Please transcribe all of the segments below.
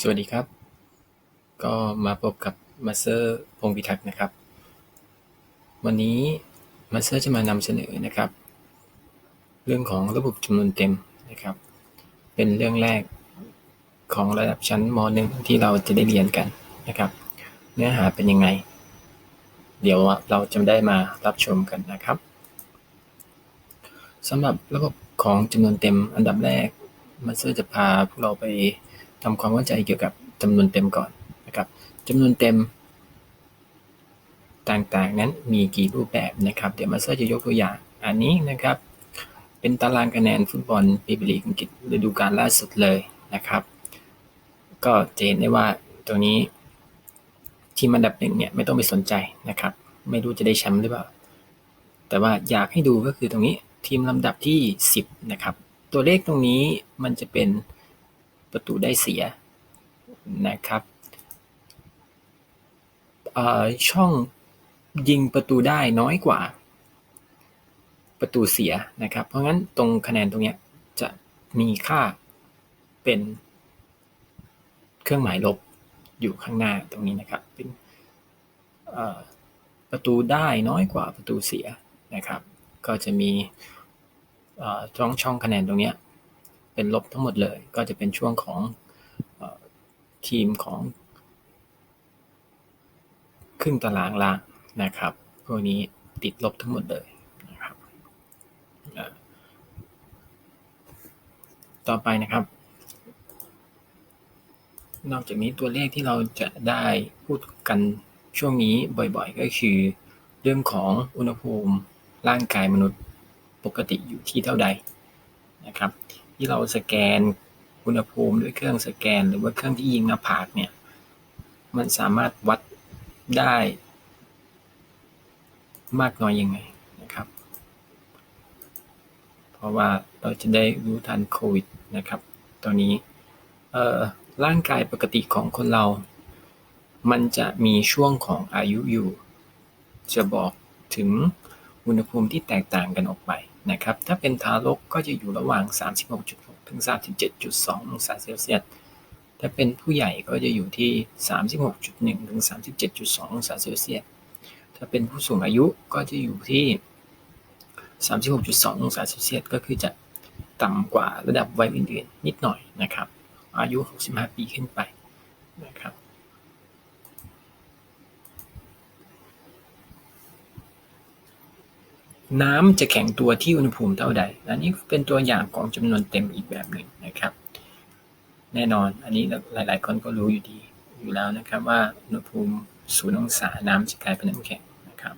สวัสดีครับ ก็มาพบกับมาสเตอร์พงศ์พิทักษ์นะครับ วันนี้มาสเตอร์จะมานำเสนอนะครับ เรื่องของระบบจำนวนเต็มนะครับ เป็นเรื่องแรกของระดับชั้นม .1 ที่เราจะได้เรียนกันนะครับ เนื้อหาเป็นยังไง เดี๋ยวเราจะได้มารับชมกันนะครับสำหรับระบบของจำนวนเต็มอันดับแรกมาสเตอร์จะพาพวกเราไป ทำความเข้าใจเกี่ยวกับจำนวนเต็มก่อนนะครับจำนวนเต็ม ต่างๆ นั้นมีกี่รูปแบบนะครับ เดี๋ยวมาสเตอร์จะยกตัวอย่าง อันนี้นะครับ เป็นตารางคะแนนฟุตบอลพรีเมียร์ลีกอังกฤษฤดูกาลล่าสุดเลยนะครับ ก็จะเห็นได้ว่าตรงนี้ทีมอันดับหนึ่งเนี่ยไม่ต้องไปสนใจนะครับ ไม่รู้จะได้แชมป์หรือเปล่า แต่ว่าอยากให้ดูก็คือตรงนี้ทีมลำดับที่ 10 นะครับ ตัวเลขตรงนี้มันจะเป็น ประตูได้เสียนะครับช่องยิงประตูได้น้อยกว่า ประตูเสียนะครับ เพราะงั้นตรงคะแนนตรงนี้จะมีค่าเป็นเครื่องหมายลบอยู่ข้างหน้าตรงนี้นะครับ เป็นประตูได้น้อยกว่าประตูเสียนะครับ ก็จะมีช่องช่องคะแนนตรงนี้ เป็นลบทั้งหมดเลย ก็จะเป็นช่วงของทีมของครึ่งตารางล่างนะครับ พวกนี้ติดลบทั้งหมดเลยนะครับ ต่อไปนะครับ นอกจากนี้ตัวเลขที่เราจะได้พูดกันช่วงนี้บ่อยๆ ก็คือ เรื่องของอุณหภูมิร่างกายมนุษย์ปกติอยู่ที่เท่าใดนะครับ ที่เราสแกนอุณหภูมิด้วยเครื่องสแกน หรือว่าเครื่องที่ยิงหน้าผากเนี่ย มันสามารถวัดได้มากน้อยยังไงนะครับ เพราะว่าเราจะได้รู้ทันโควิดนะครับ ตอนนี้ร่างกายปกติของคนเรา มันจะมีช่วงของอายุอยู่ จะบอกถึงอุณหภูมิที่แตกต่างกันออกไป นะครับถ้าเป็นทารกก็จะอยู่ระหว่าง 36.6 ถึง 37.2 องศาเซลเซียส ถ้าเป็นผู้ใหญ่ก็จะอยู่ที่ 36.1 ถึง 37.2 องศาเซลเซียส ถ้าเป็นผู้สูงอายุก็จะอยู่ที่ 36.2 องศาเซลเซียส ก็คือจะต่ำกว่าระดับวัยอื่นๆ นิดหน่อยนะครับ อายุ 65 ปีขึ้นไปนะครับ น้ำจะแข็งตัวที่อุณหภูมิเท่าใด อันนี้เป็นตัวอย่างของจำนวนเต็มอีกแบบหนึ่งนะครับ แน่นอนอันนี้หลาย ๆ คนก็รู้อยู่ดีอยู่แล้วนะครับว่าอุณหภูมิศูนย์องศาน้ำจะกลายเป็นน้ำแข็งนะครับ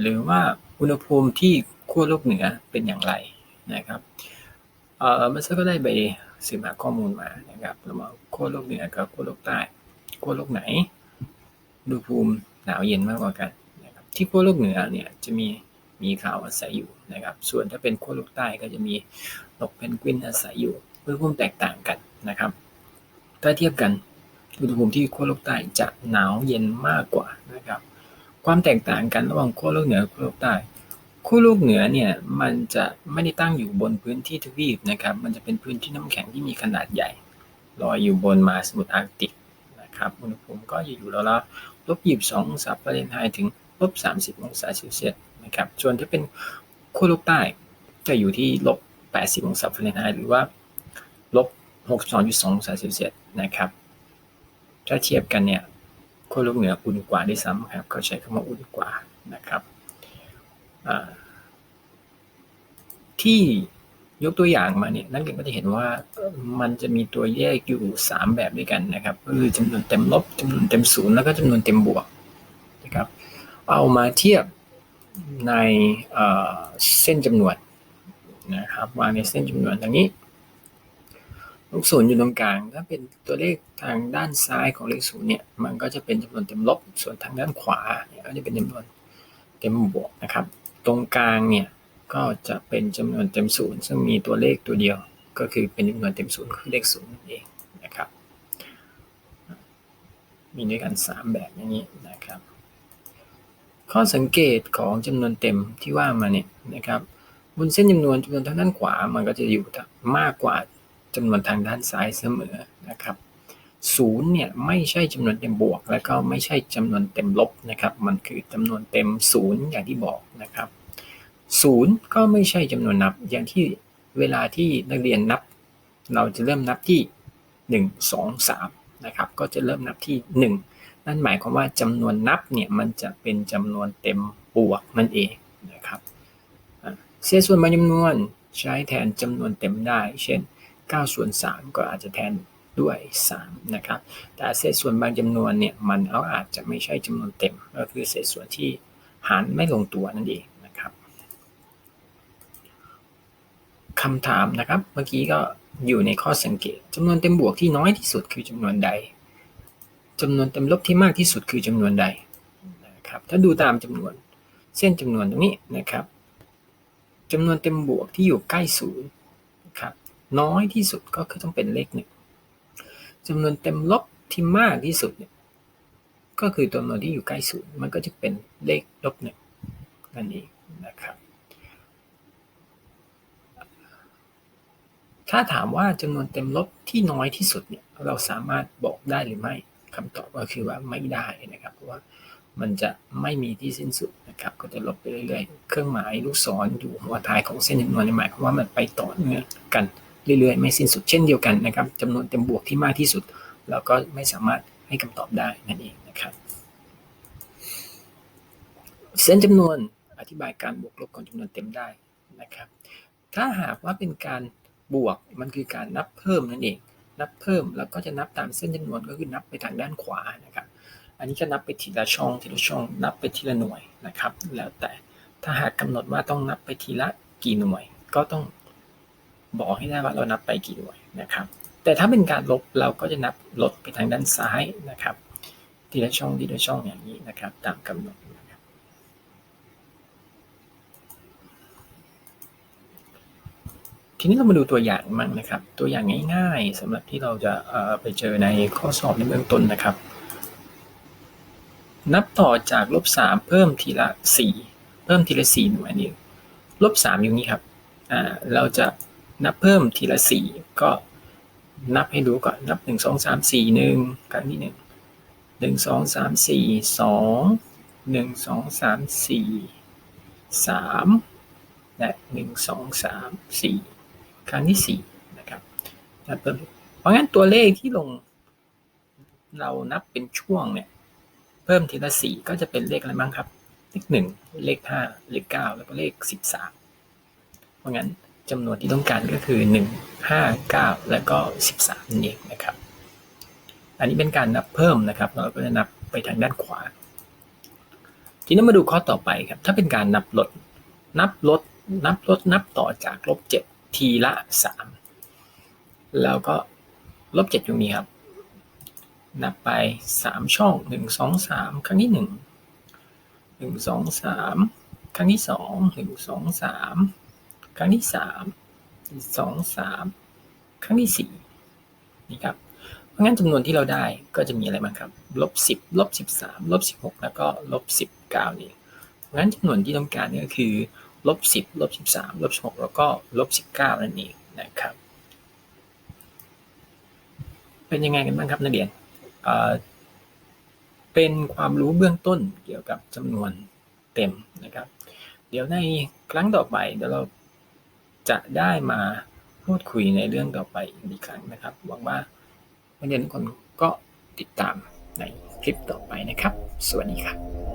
หรือว่าอุณหภูมิที่ขั้วโลกเหนือเป็นอย่างไรนะครับเอ่อมันก็ได้ไปสืบหาข้อมูลมานะครับระหว่าขั้วโลกเหนือกับขั้วโลกใต้ขั้วโลกไหนอุณหภูมิหนาวเย็นมากกว่ากัน ที่ขั้วโลกเหนือเนี่ยจะมีมีขาวอาศัยอยู่นะครับ ส่วนถ้าเป็นขั้วโลกใต้ก็จะมีนกเพนกวินอาศัยอยู่อุณหภูมิแตกต่างกันนะครับ ถ้าเทียบกันอุณหภูมิที่ขั้วโลกใต้จะหนาวเย็นมากกว่านะครับ ความแตกต่างกันระหว่างขั้วโลกเหนือขั้วโลกใต้ขั้วโลกเหนือเนี่ยมันจะไม่ได้ตั้งอยู่บนพื้นที่ทวีปนะครับ มันจะเป็นพื้นที่น้ำแข็งที่มีขนาดใหญ่ลอยอยู่บนมหาสมุทรอาร์กติกนะครับ อุณหภูมิก็จะอยู่แล้วละลบยีบสององศาเฟาเรนไฮต์ถึง ลบ 30 องศาเซลเซียสนะครับ ส่วนถ้าเป็นขั้วโลกใต้จะอยู่ที่ลบ 80 องศาฟาเรนไฮต์หรือว่าลบ 62.2 องศาเซลเซียสนะครับ ถ้าเทียบกันเนี่ยขั้วโลกเหนืออุ่นกว่าด้วยซ้ำครับเขาใช้คำว่าอุ่นกว่านะครับที่ยกตัวอย่างมาเนี่ยนักเรียนก็จะเห็นว่ามันจะมีตัวแยกอยู่ 3 แบบด้วยกันนะครับก็คือจำนวนเต็มลบจำนวนเต็มศูนย์แล้วก็จำนวนเต็มบวกนะครับ เอามาเทียบในเส้นจำนวนนะครับวางในเส้นจำนวนตรงนี้ ลูกศูนย์อยู่ตรงกลาง ถ้าเป็นตัวเลขทางด้านซ้ายของเลขศูนย์เนี่ย มันก็จะเป็นจำนวนเต็มลบ ส่วนทางด้านขวาเนี่ยก็จะเป็นจำนวนเต็มบวกนะครับ ตรงกลางเนี่ยก็จะเป็นจำนวนเต็มศูนย์ซึ่งมีตัวเลขตัวเดียว ก็คือเป็นจำนวนเต็มศูนย์คือเลขศูนย์นั่นเองนะครับ มีด้วยกัน 3 แบบอย่างนี้นะครับ ข้อสังเกตของจำนวนเต็มที่ว่ามาเนี่ยนะครับบนเส้นจำนวนจำนวนทางด้านขวามันก็จะอยู่มากกว่าจำนวนทางด้านซ้ายเสมอนะครับศูนย์เนี่ยไม่ใช่จำนวนเต็มบวก แล้วก็ไม่ใช่จำนวนเต็มลบนะครับ มันคือจำนวนเต็มศูนย์อย่างที่บอกนะครับศูนย์ก็ไม่ใช่จำนวนนับอย่างที่เวลาที่นักเรียนนับ เราจะเริ่มนับที่ 1 2 3นะครับก็จะเริ่มนับที่ 1 นั่นหมายความว่าจำนวนนับเนี่ยมันจะเป็นจำนวนเต็มบวกนั่นเองนะครับเศษส่วนบางจำนวนใช้แทนจำนวนเต็มได้ เช่น9ส่วน3ก็อาจจะแทนด้วย3นะครับแต่เศษส่วนบางจำนวนเนี่ยมันเอาอาจจะไม่ใช่จำนวนเต็ม ก็คือเศษส่วนที่หารไม่ลงตัวนั่นเองนะครับคำถามนะครับเมื่อกี้ก็อยู่ในข้อสังเกตจำนวนเต็มบวกที่น้อยที่สุดคือจำนวนใด จำนวนเต็มลบที่มากที่สุดคือจำนวนใดนะครับถ้าดูตามจำนวนเส้นจำนวนตรงนี้นะครับจำนวนเต็มบวกที่อยู่ใกล้ศูนย์นะครับน้อยที่สุดก็คือต้องเป็นเลขหนึ่งจำนวนเต็มลบที่มากที่สุดเนี่ยก็คือจำนวนที่อยู่ใกล้ศูนย์มันก็จะเป็นเลขลบหนึ่งนั่นเองนะครับ ถ้าถามว่าจำนวนเต็มลบที่น้อยที่สุดเนี่ยเราสามารถบอกได้หรือไม่ คำตอบก็คือว่าไม่ได้นะครับ เพราะว่ามันจะไม่มีที่สิ้นสุดนะครับ ก็จะลบไปเรื่อยๆ เครื่องหมายลูกศรอยู่หัวท้ายของเส้นจำนวนหมายความว่ามันไปต่อเนื่องกันเรื่อยๆ ไม่สิ้นสุดเช่นเดียวกันนะครับจำนวนเต็มบวกที่มากที่สุด เราก็ไม่สามารถให้คำตอบได้นั่นเองนะครับ เส้นจำนวนอธิบายการบวกลบของจำนวนเต็มได้นะครับ ถ้าหากว่าเป็นการบวกมันคือการนับเพิ่มนั่นเอง นับเพิ่มแล้วก็จะนับตามเส้นจำนวนก็คือนับไปทางด้านขวานะครับ อันนี้ก็นับไปทีละช่องทีละช่อง นับไปทีละหน่วยนะครับ แล้วแต่ถ้าหากกำหนดว่าต้องนับไปทีละกี่หน่วย ก็ต้องบอกให้ได้ว่าเรานับไปกี่หน่วยนะครับ แต่ถ้าเป็นการลบเราก็จะนับลดไปทางด้านซ้ายนะครับ ทีละช่องทีละช่องอย่างนี้นะครับ ตามกำหนดนะครับ ทีนี้เรามาดูตัวอย่างมั่งนะครับ ตัวอย่างง่าย ๆสำหรับที่เราจะไปเจอในข้อสอบในเบื้องต้นนะครับ นับต่อจากลบสามเพิ่มทีละสี่เพิ่มทีละสี่หน่วยนี่ลบสามอยู่นี้ครับเราจะนับเพิ่มทีละสี่ก็นับให้ดูก่อนนับหนึ่งสองสามสี่หนึ่งครั้งที่หนึ่งหนึ่งสองสามสี่สองหนึ่งสองสามสี่สามและหนึ่งสองสามสี่ ครั้งที่สี่นะครับนับเพิ่มเพราะงั้นตัวเลขที่ลงเรานับเป็นช่วงเนี่ยเพิ่มทีละสี่ก็จะเป็นเลขอะไรบ้างครับ เลขหนึ่งเลขห้าเลขเก้าแล้วก็เลขสิบสามเพราะงั้นจำนวนที่ต้องการก็คือ1 5 9แล้วก็13นั่นเองนะครับ อันนี้เป็นการนับเพิ่มนะครับ เราก็จะนับไปทางด้านขวา ทีนี้มาดูข้อต่อไปครับ ถ้าเป็นการนับลด นับลด นับลดนับต่อจากลบ7 ทีละ3แล้วก็ลบ7อยู่นี้ครับ นับไป3ช่อง1 2 3ครั้งที่1 1 2 3ครั้งที่2 1 2 3ครั้งที่สามสองสามครั้งที่สี่นี่ครับเพราะงั้นจำนวนที่เราได้ก็จะมีอะไรบ้างครับลบสิบลบสิบสามลบสิบหกแล้วก็ลบสิบเก้านี่เพราะงั้นจำนวนที่ต้องการนี่ก็คือ ลบสิบลบสิบสามลบสิบหกแล้วก็ลบสิบเก้านั่นเองนะครับ เป็นยังไงกันบ้างครับนักเรียนเป็นความรู้เบื้องต้นเกี่ยวกับจำนวนเต็มนะครับ เดี๋ยวในครั้งต่อไปเดี๋ยวเราจะได้มาพูดคุยในเรื่องต่อไปอีกครั้งนะครับหวังว่านักเรียนทุกคนก็ติดตามในคลิปต่อไปนะครับ สวัสดีครับ